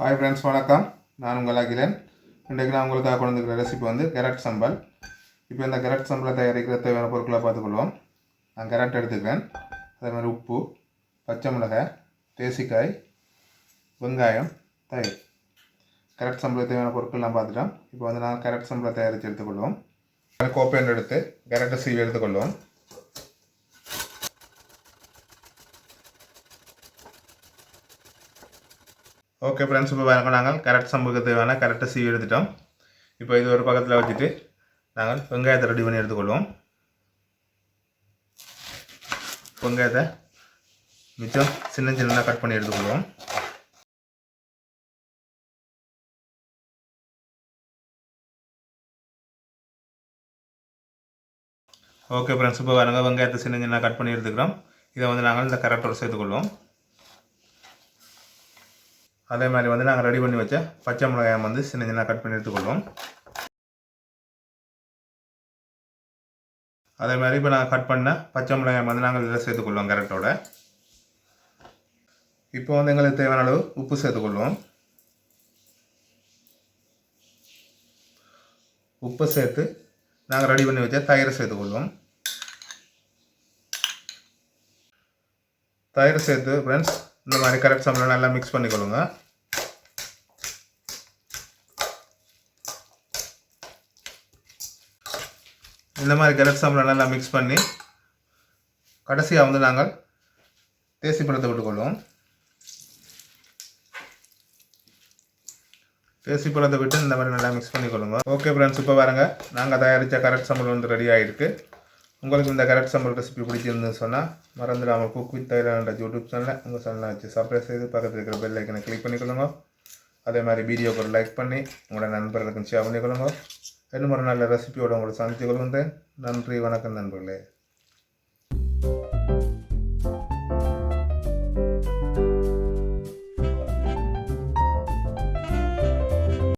Hi friends வணக்கம். நான் உங்கள் அகிலன். இன்றைக்கு நான் உங்களுக்காக கொண்டு வந்துருக்கிற ரெசிபி வந்து கேரட் சம்பல் இப்போ இந்த கேரட் சம்பளை தயாரிக்கிற தேவையான பொருட்களை பார்த்துக்கொள்வோம். நான் கேரட் எடுத்துக்கிறேன். அதே மாதிரி உப்பு பச்சை மிளகாய் தேசிக்காய் வெங்காயம் தயிர். கேரட் சம்பளை தேவையான பொருட்கள்லாம் பார்த்துட்டோம். இப்போ வந்து நான் கேரட் சம்பளை தயாரித்து எடுத்துக்கொள்வோம். கோப்பையன் எடுத்து கேரட்டை சீவி எடுத்துக்கொள்வோம். ஓகே ஃப்ரெண்ட்ஸ் இப்போ பாருங்க நாங்கள் கரெக்ட் சம்பவத்துக்கு தேவையான கரெக்டாக சீவி எடுத்துட்டோம். இப்போ இது ஒரு பக்கத்தில் வச்சுட்டு நாங்கள் வெங்காயத்தை ரெடி பண்ணி எடுத்துக்கொள்வோம். வெங்காயத்தை மிச்சம் சின்ன சின்னதாக கட் பண்ணி எடுத்துக்கொள்வோம். ஓகே ஃப்ரெண்ட்ஸ் இப்போ பாருங்க வெங்காயத்தை சின்ன சின்ன கட் பண்ணி எடுத்துக்கிறோம். இதை வந்து நாங்கள் இந்த கரெக்டோடு சேர்த்துக்கொள்வோம். அதே மாதிரி வந்து நாங்கள் ரெடி பண்ணி வச்ச பச்சை மிளகாயம் வந்து சின்ன சின்ன கட் பண்ணி எடுத்துக்கொள்வோம். அதே மாதிரி இப்போ நாங்கள் கட் பண்ண பச்சை மிளகாயம் வந்து நாங்கள் இதில் சேர்த்துக்கொள்வோம் கேரட்டோட இப்போ வந்து எங்களுக்கு தேவையான அளவு உப்பு சேர்த்துக்கொள்வோம். உப்பு சேர்த்து நாங்கள் ரெடி பண்ணி வச்ச தயிரை சேர்த்துக்கொள்வோம். தயிர் சேர்த்து ஃப்ரெண்ட்ஸ் இந்த மாதிரி கரெக்ட் சம்பளம் நல்லா மிக்ஸ் பண்ணிக்கொள்ளுங்க. இந்த மாதிரி கரெக்ட் சம்பளம் நல்லா மிக்ஸ் பண்ணி கடைசியாக வந்து நாங்கள் தேசி பழத்தை விட்டுக்கொள்வோம். தேசி பழத்தை விட்டு இந்த மாதிரி நல்லா மிக்ஸ் பண்ணிக்கொள்ளுங்க. ஓகே ஃப்ரெண்ட்ஸ் இப்போ பாருங்க. நாங்கள் தயாரித்த கரெக்ட் சம்பளம் வந்து ரெடி ஆகிருக்கு உங்களுக்கு இந்த கரெக்ட் சம்பல் ரெசிபி பிடிச்சிருந்துன்னு சொன்னால் மறந்துடாமல் குக் வித் தைலாண்ட யூடியூப் சேனலில் உங்கள் சேனலை வச்சு சப்ஸ்கிரைப் செய்து பக்கத்தில் இருக்கிற பெல் ஐக்கனை கிளிக் பண்ணிக்கொள்ளுங்க. அதே மாதிரி வீடியோக்கு ஒரு லைக் பண்ணி உங்களோட நண்பர்களுக்கும் ஷேர் பண்ணிக்கொள்ளுங்க. இன்னும் ஒரு நல்ல ரெசிபியோட உங்களை சந்தித்து கொள்கின்றேன். நன்றி வணக்கம் நண்பர்களே.